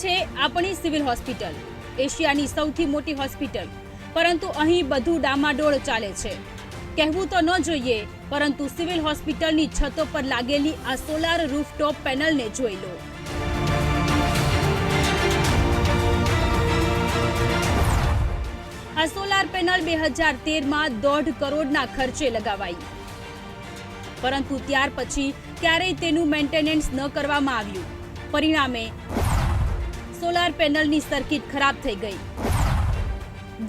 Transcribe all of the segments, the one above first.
છે આપણી civil hospital, એશિયાની સૌથી મોટી હોસ્પિટલ. પરંતુ અહીં બધું ડામાડોળ ચાલે છે. કહેવું તો ન જોઈએ, પરંતુ સિવિલ હોસ્પિટલની છતો પર લાગેલી આ સોલાર રૂફટોપ પેનલને જોઈ લો. આ સોલાર પેનલ બે હજાર તેરમાં દોઢ કરોડના ખર્ચે લગાવાઈ. પરંતુ ત્યાર પછી ક્યારેય તેનું મેન્ટેનન્સ ન કરવામાં આવ્યું. પરિણામે સોલાર પેનલની સર્કિટ ખરાબ થઈ ગઈ.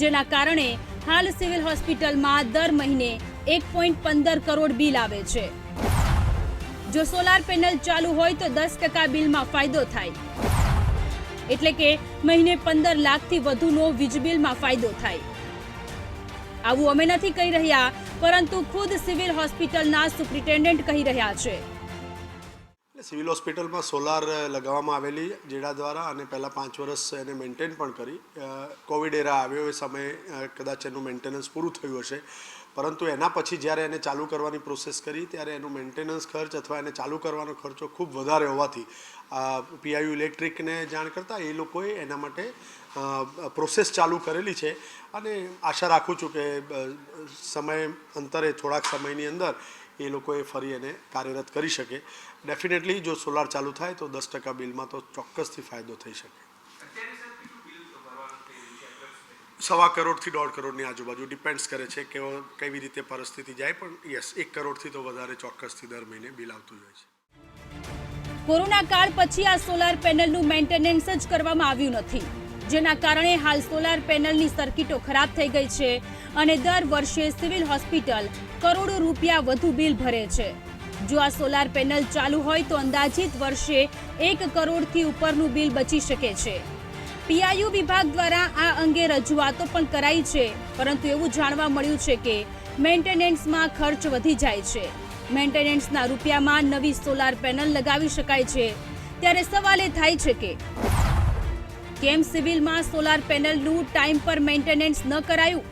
જેના કારણે હાલ સિવિલ હોસ્પિટલમાં દર મહિને એક પોઈન્ટ પંદર કરોડ બિલ આવે છે. જો સોલાર પેનલ ચાલુ હોય તો દસ ટકા બિલમાં ફાયદો થાય. એટલે કે મહિને પંદર લાખથી વધુનો વીજ બિલમાં ફાયદો થાય. આવું અમે નથી કહી રહ્યા, પરંતુ ખુદ સિવિલ હોસ્પિટલના સુપ્રિન્ટેન્ડન્ટ કહી રહ્યા છે. સિવિલ હોસ્પિટલમાં સોલાર લગાવવામાં આવેલી જેડા દ્વારા અને પહેલાં પાંચ વર્ષ એને મેન્ટેન પણ કરી. કોવિડ એરા આવ્યો એ સમયે કદાચ એનું મેન્ટેનન્સ પૂરું થયું હશે. પરંતુ એના પછી જ્યારે એને ચાલુ કરવાની પ્રોસેસ કરી, ત્યારે એનું મેન્ટેનન્સ ખર્ચ અથવા એને ચાલુ કરવાનો ખર્ચો ખૂબ વધારે હોવાથી પીઆઈયુ ઇલેક્ટ્રિકને જાણ કરતાં એ લોકોએ એના માટે પ્રોસેસ ચાલુ કરેલી છે. અને આશા રાખું છું કે સમય અંતરે, થોડાક સમયની અંદર એ લોકોએ ફરી એને કાર્યરત કરી શકે. ડેફિનેટલી જો સોલાર ચાલુ થાય તો દસ ટકા બિલમાં તો ચોક્કસથી ફાયદો થઈ શકે. સવા કરોડથી દોઢ કરોડની આજુબાજુ ડિપેન્ડ્સ કરે છે કે કેવી રીતે પરિસ્થિતિ જાય, પણ યસ એક કરોડથી તો વધારે ચોક્કસથી દર મહિને બિલ આવતું જાય છે. કોરોના કાળ પછી આ સોલાર પેનલનું મેન્ટેનન્સ જ કરવામાં આવ્યું નથી. જેના કારણે હાલ સોલાર પેનલની સર્કિટો ખરાબ થઈ ગઈ છે અને દર વર્ષે સિવિલ હોસ્પિટલ કરોડો રૂપિયા વધુ બિલ ભરે છે. જો આ સોલાર પેનલ ચાલુ હોય તો અંદાજિત વર્ષે એક કરોડથી ઉપરનું બિલ બચી શકે છે. પીઆઈયુ વિભાગ દ્વારા આ અંગે રજૂઆતો પણ કરાઈ છે, પરંતુ એવું જાણવા મળ્યું છે કે મેન્ટેનન્સમાં ખર્ચ વધી જાય છે. મેન્ટેનન્સના રૂપિયામાં નવી સોલાર પેનલ લગાવી શકાય છે. ત્યારે સવાલ એ થાય છે કે કેમ સિવિલમાં સોલાર પેનલનું ટાઈમ પર મેન્ટેનન્સ ન કરાયું?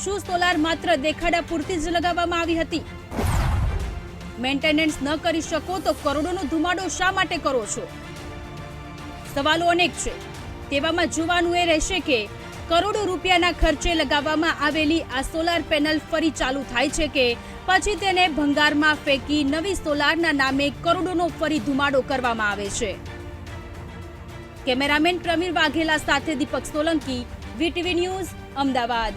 શું સોલાર માત્ર દેખાડા પૂરતી જ લગાવવામાં આવી હતી? મેન્ટેનન્સ ન કરી શકો તો કરોડોનો ધુમાડો શા માટે કરો છો? સવાલો અનેક છે. તેવામાં જોવાનું એ રહેશે કે કરોડો રૂપિયાના ખર્ચે લગાવવામાં આવેલી આ સોલાર પેનલ ફરી ચાલુ થાય છે કે પછી તેને ભંગારમાં ફેંકી નવી સોલારના નામે કરોડોનો ફરી ધુમાડો કરવામાં આવે છે? કેમેરામેન પ્રવીર વાઘેલા સાથે દીપક સોલંકી વીટીવી ન્યૂઝ અમદાવાદ.